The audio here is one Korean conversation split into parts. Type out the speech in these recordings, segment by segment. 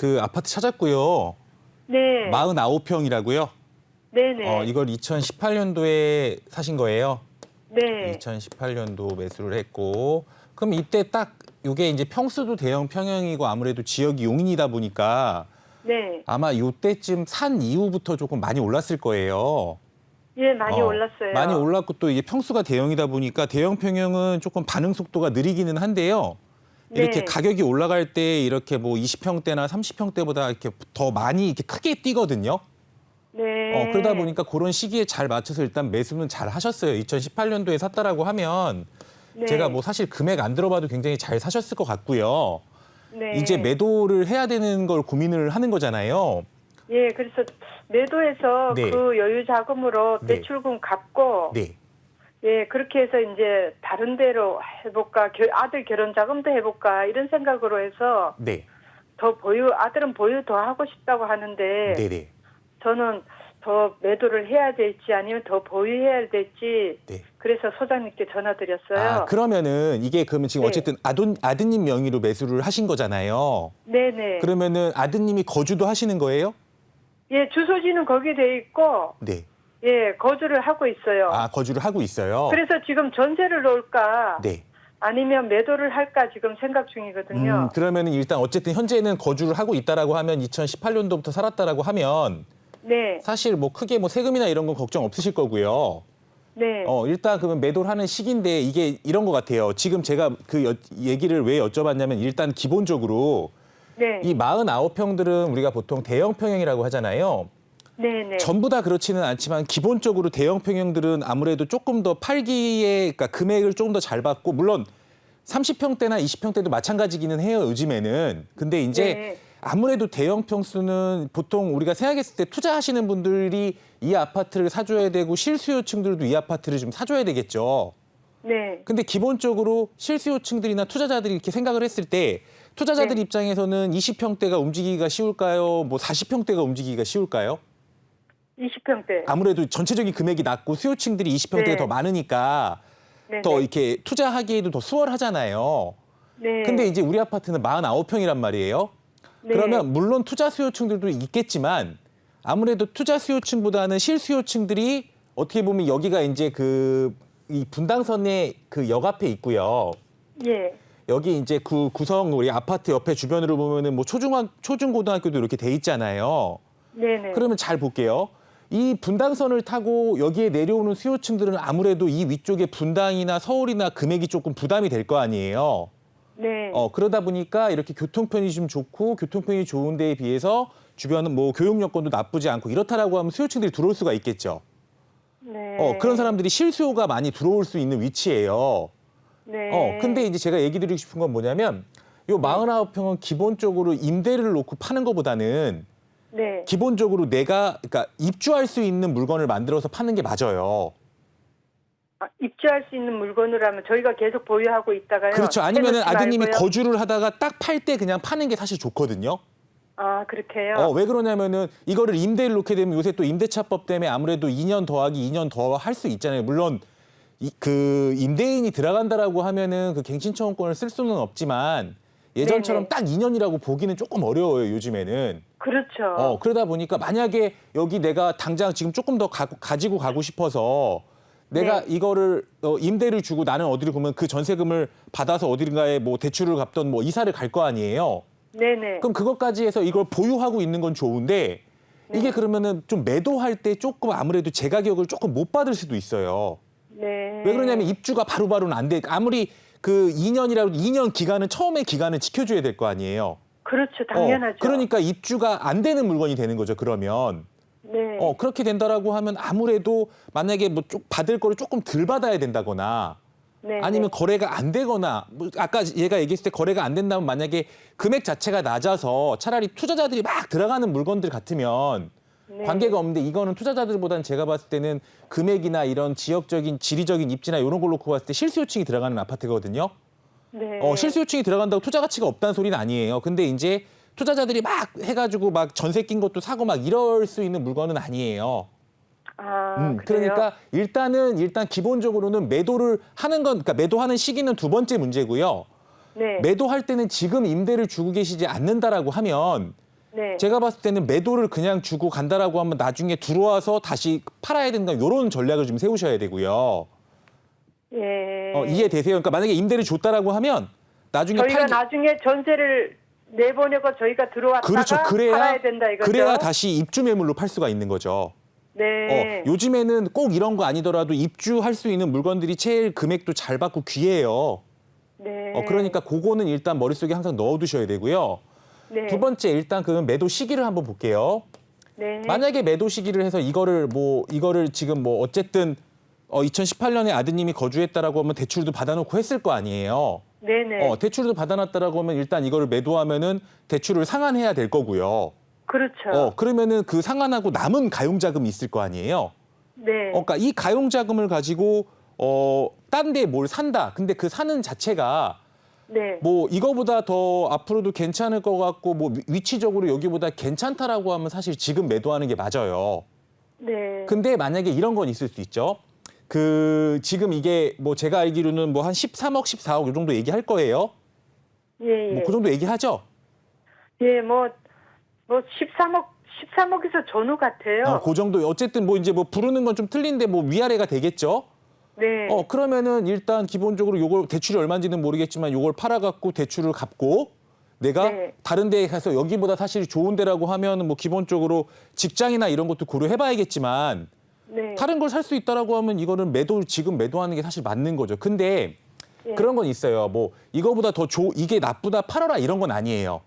그 아파트 찾았고요. 네. 49평이라고요. 네네. 어, 이걸 2018년도에 사신 거예요. 네. 2018년도 매수를 했고 그럼 이때 딱 이게 이제 평수도 대형 평형이고 아무래도 지역이 용인이다 보니까 네. 아마 이때쯤 산 이후부터 조금 많이 올랐을 거예요. 예, 많이 어, 올랐어요. 많이 올랐고 또 이게 평수가 대형이다 보니까 대형 평형은 조금 반응 속도가 느리기는 한데요. 이렇게 네. 가격이 올라갈 때 이렇게 뭐 20평대나 30평대보다 이렇게 더 많이 이렇게 크게 뛰거든요. 네. 어, 그러다 보니까 그런 시기에 잘 맞춰서 일단 매수는 잘 하셨어요. 2018년도에 샀다라고 하면 네. 제가 뭐 사실 금액 안 들어봐도 굉장히 잘 사셨을 것 같고요. 네. 이제 매도를 해야 되는 걸 고민을 하는 거잖아요. 예, 그래서 매도해서 네. 그 여유 자금으로 네. 대출금 갚고 네. 예, 그렇게 해서 이제 다른 데로 해볼까, 겨- 아들 결혼 자금도 해볼까 이런 생각으로 해서 네. 더 보유 아들은 보유 더 하고 싶다고 하는데 네, 네. 저는 더 매도를 해야 될지 아니면 더 보유해야 될지 네. 그래서 소장님께 전화드렸어요. 아, 그러면은 이게 그러면 지금 네. 어쨌든 아돈 아드님 명의로 매수를 하신 거잖아요. 네네. 그러면은 아드님이 거주도 하시는 거예요? 예, 주소지는 거기 돼 있고 네. 예, 거주를 하고 있어요. 아, 거주를 하고 있어요. 그래서 지금 전세를 놓을까 네. 아니면 매도를 할까 지금 생각 중이거든요. 음, 그러면은 일단 어쨌든 현재는 거주를 하고 있다라고 하면 2018년도부터 살았다라고 하면 네, 사실 뭐 크게 뭐 세금이나 이런 건 걱정 없으실 거고요. 네, 어, 일단 그러면 매도를 하는 시기인데 이게 이런 것 같아요. 지금 제가 그 여- 얘기를 왜 여쭤봤냐면 일단 기본적으로 네, 이 49평들은 우리가 보통 대형 평형이라고 하잖아요. 네, 네, 전부 다 그렇지는 않지만 기본적으로 대형 평형들은 아무래도 조금 더 팔기에 그러니까 금액을 조금 더 잘 받고 물론 30평대나 20평대도 마찬가지기는 해요 요즘에는 근데 이제 네. 아무래도 대형 평수는 보통 우리가 생각했을 때 투자하시는 분들이 이 아파트를 사줘야 되고 실수요층들도 이 아파트를 좀 사줘야 되겠죠. 네, 근데 기본적으로 실수요층들이나 투자자들이 이렇게 생각을 했을 때 투자자들 네. 입장에서는 20평대가 움직이기가 쉬울까요? 뭐 40평대가 움직이기가 쉬울까요? 20평대. 아무래도 전체적인 금액이 낮고 수요층들이 20평대가 네. 더 많으니까 네, 더 네. 이렇게 투자하기에도 더 수월하잖아요. 네. 근데 이제 우리 아파트는 49평이란 말이에요. 네. 그러면 물론 투자 수요층들도 있겠지만 아무래도 투자 수요층보다는 실수요층들이 어떻게 보면 여기가 이제 그 이 분당선의 그 역 앞에 있고요. 예, 여기 이제 그 구성 우리 아파트 옆에 주변으로 보면은 뭐 초중학 초중고등학교도 이렇게 돼 있잖아요. 네, 네. 그러면 잘 볼게요. 이 분당선을 타고 여기에 내려오는 수요층들은 아무래도 이 위쪽에 분당이나 서울이나 금액이 조금 부담이 될 거 아니에요. 네, 어, 그러다 보니까 이렇게 교통편이 좀 좋고 교통편이 좋은 데에 비해서 주변은 뭐 교육 여건도 나쁘지 않고 이렇다라고 하면 수요층들이 들어올 수가 있겠죠. 네. 어, 그런 사람들이 실수요가 많이 들어올 수 있는 위치예요. 네. 어, 근데 이제 제가 얘기 드리고 싶은 건 뭐냐면 요 49평은 기본적으로 임대를 놓고 파는 것보다는 네, 기본적으로 내가 그러니까 입주할 수 있는 물건을 만들어서 파는 게 맞아요. 아, 입주할 수 있는 물건이라면 저희가 계속 보유하고 있다가요. 그렇죠. 아니면은 해놓지 아드님이 말고요. 거주를 하다가 딱 팔 때 그냥 파는 게 사실 좋거든요. 아, 그렇게요. 어, 왜 그러냐면은 이거를 임대를 놓게 되면 요새 또 임대차법 때문에 아무래도 2년 더하기 2년 더 할 수 있잖아요. 물론 이, 그 임대인이 들어간다라고 하면은 그 갱신청원권을 쓸 수는 없지만 예전처럼. 딱 2년이라고 보기는 조금 어려워요, 요즘에는. 그렇죠. 어, 그러다 보니까 만약에 여기 내가 당장 지금 조금 더 가, 가지고 가고 싶어서 내가 네. 이거를 어, 임대를 주고 나는 어디를 보면 그 전세금을 받아서 어디가에 뭐 대출을 갚던 뭐 이사를 갈 거 아니에요. 네네. 그럼 그것까지 해서 이걸 보유하고 있는 건 좋은데 네. 이게 그러면은 좀 매도할 때 조금 아무래도 제 가격을 조금 못 받을 수도 있어요. 네. 왜 그러냐면 입주가 바로바로는 안 돼. 아무리 그 2년이라고 2년 기간은 처음에 기간은 지켜줘야 될 거 아니에요. 그렇죠. 어, 당연하죠. 그러니까 입주가 안 되는 물건이 되는 거죠. 그러면 네. 어 그렇게 된다라고 하면 아무래도 만약에 뭐 쪽 받을 거를 조금 덜 받아야 된다거나 네. 아니면 거래가 안 되거나 뭐 아까 얘가 얘기했을 때 거래가 안 된다면 만약에 금액 자체가 낮아서 차라리 투자자들이 막 들어가는 물건들 같으면 네. 관계가 없는데 이거는 투자자들보다는 제가 봤을 때는 금액이나 이런 지역적인 지리적인 입지나 이런 걸 놓고 봤을 때 실수 요층이 들어가는 아파트거든요. 네. 어, 실수요층이 들어간다고 투자 가치가 없다는 소리는 아니에요. 근데 이제 투자자들이 막 해가지고 막 전세 낀 것도 사고 막 이럴 수 있는 물건은 아니에요. 아, 음, 그래요? 그러니까 일단은 일단 기본적으로는 매도를 하는 건 그러니까 매도하는 시기는 두 번째 문제고요. 네. 매도할 때는 지금 임대를 주고 계시지 않는다라고 하면 네. 제가 봤을 때는 매도를 그냥 주고 간다라고 하면 나중에 들어와서 다시 팔아야 된다 이런 전략을 좀 세우셔야 되고요. 예. 어, 이해되세요? 그러니까 만약에 임대를 줬다라고 하면 나중에 저희가 팔기- 나중에 전세를 내보내고 저희가 들어왔다가 그렇죠. 그래야 팔아야 된다 이거죠. 그래야 다시 입주 매물로 팔 수가 있는 거죠. 네. 어, 요즘에는 꼭 이런 거 아니더라도 입주할 수 있는 물건들이 제일 금액도 잘 받고 귀해요. 네. 어, 그러니까 그거는 일단 머릿속에 항상 넣어두셔야 되고요. 네. 두 번째 일단 그 매도 시기를 한번 볼게요. 네. 만약에 매도 시기를 해서 이거를 뭐 이거를 지금 뭐 어쨌든 어 2018년에 아드님이 거주했다라고 하면 대출도 받아놓고 했을 거 아니에요. 네네. 어 대출도 받아놨다라고 하면 일단 이거를 매도하면은 대출을 상환해야 될 거고요. 그렇죠. 어 그러면은 그 상환하고 남은 가용 자금이 있을 거 아니에요. 네. 어, 그러니까 이 가용 자금을 가지고 어 딴 데 뭘 산다. 근데 그 사는 자체가 네. 뭐 이거보다 더 앞으로도 괜찮을 것 같고 뭐 위- 위치적으로 여기보다 괜찮다라고 하면 사실 지금 매도하는 게 맞아요. 네. 근데 만약에 이런 건 있을 수 있죠. 그 지금 이게 뭐 제가 알기로는 뭐 한 13억, 14억 이 정도 얘기할 거예요. 예, 예. 뭐 그 정도 얘기하죠. 예, 뭐, 뭐 13억, 13억에서 전후 같아요. 어, 그 정도 어쨌든 뭐 이제 뭐 부르는 건 좀 틀린데 뭐 위아래가 되겠죠. 네. 어 그러면은 일단 기본적으로 요걸 대출이 얼마인지는 모르겠지만 요걸 팔아갖고 대출을 갚고 내가 네. 다른 데에 가서 여기보다 사실 좋은 데라고 하면은 뭐 기본적으로 직장이나 이런 것도 고려해봐야겠지만 네. 다른 걸 살 수 있다라고 하면 이거는 매도 지금 매도하는 게 사실 맞는 거죠. 근데 예. 그런 건 있어요. 뭐 이거보다 더 좋, 이게 나쁘다 팔아라 이런 건 아니에요.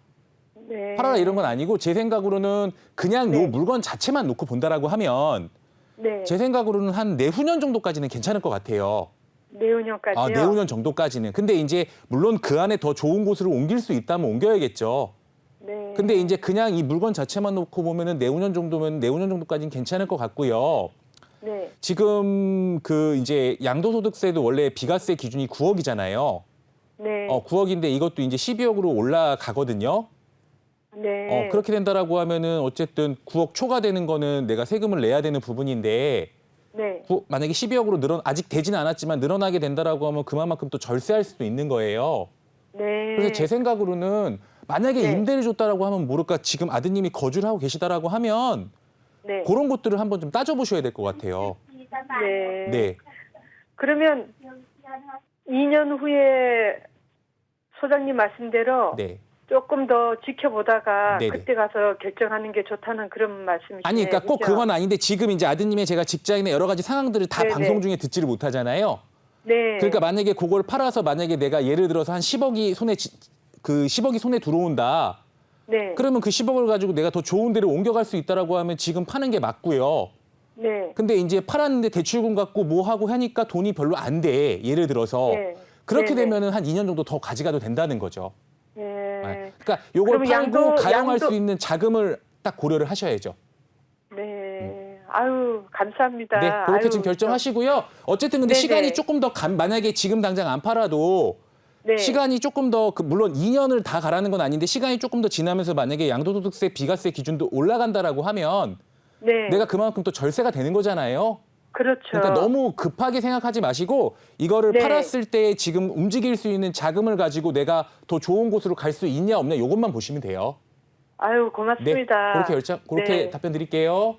네. 팔아라 이런 건 아니고 제 생각으로는 그냥 네. 요 물건 자체만 놓고 본다라고 하면 네. 제 생각으로는 한 내후년 정도까지는 괜찮을 것 같아요. 내후년까지요. 아, 내후년 정도까지는. 근데 이제 물론 그 안에 더 좋은 곳으로 옮길 수 있다면 옮겨야겠죠. 네. 근데 이제 그냥 이 물건 자체만 놓고 보면은 내후년 정도면 내후년 정도까지는 괜찮을 것 같고요. 네. 지금 그 이제 양도소득세도 원래 비과세 기준이 9억이잖아요. 네. 어, 9억인데 이것도 이제 12억으로 올라가거든요. 네. 어, 그렇게 된다라고 하면은 어쨌든 9억 초과 되는 거는 내가 세금을 내야 되는 부분인데 네. 구- 만약에 12억으로 늘어 아직 되지는 않았지만 늘어나게 된다라고 하면 그만큼 또 절세할 수도 있는 거예요. 네. 그래서 제 생각으로는 만약에 네. 임대를 줬다라고 하면 모를까 지금 아드님이 거주를 하고 계시다라고 하면 네. 그런 것들을 한번 좀 따져보셔야 될 것 같아요. 네. 네. 그러면 2년 후에 소장님 말씀대로 네. 조금 더 지켜보다가 네네. 그때 가서 결정하는 게 좋다는 그런 말씀이시네요. 아니 그러니까 꼭? 그건 아닌데 지금 이제 아드님의 제가 직장이나 여러 가지 상황들을 다 네네. 방송 중에 듣지를 못하잖아요. 네. 그러니까 만약에 그걸 팔아서 만약에 내가 예를 들어서 한 10억이 손에 지- 그 10억이 손에 들어온다. 네. 그러면 그 10억을 가지고 내가 더 좋은 데로 옮겨갈 수 있다라고 하면 지금 파는 게 맞고요. 네. 근데 이제 팔았는데 대출금 갖고 뭐 하고 하니까 돈이 별로 안 돼. 예를 들어서 네. 그렇게 네네. 되면은 한 2년 정도 더 가져가도 된다는 거죠. 네. 네. 그러니까 요걸 그럼 팔고 양도- 가용할 양도- 수 있는 자금을 딱 고려를 하셔야죠. 네. 아유, 감사합니다. 네, 그렇게 아유, 지금 결정하시고요. 어쨌든 근데 네네. 시간이 조금 더 감, 만약에 지금 당장 안 팔아도 네. 시간이 조금 더 그 물론 2년을 다 가라는 건 아닌데 시간이 조금 더 지나면서 만약에 양도소득세 비과세 기준도 올라간다라고 하면 네. 내가 그만큼 또 절세가 되는 거잖아요. 그렇죠. 그러니까 너무 급하게 생각하지 마시고 이거를 네. 팔았을 때 지금 움직일 수 있는 자금을 가지고 내가 더 좋은 곳으로 갈 수 있냐 없냐 이것만 보시면 돼요. 아유, 네, 고맙습니다. 그렇게 결정 그렇게 네. 답변 드릴게요.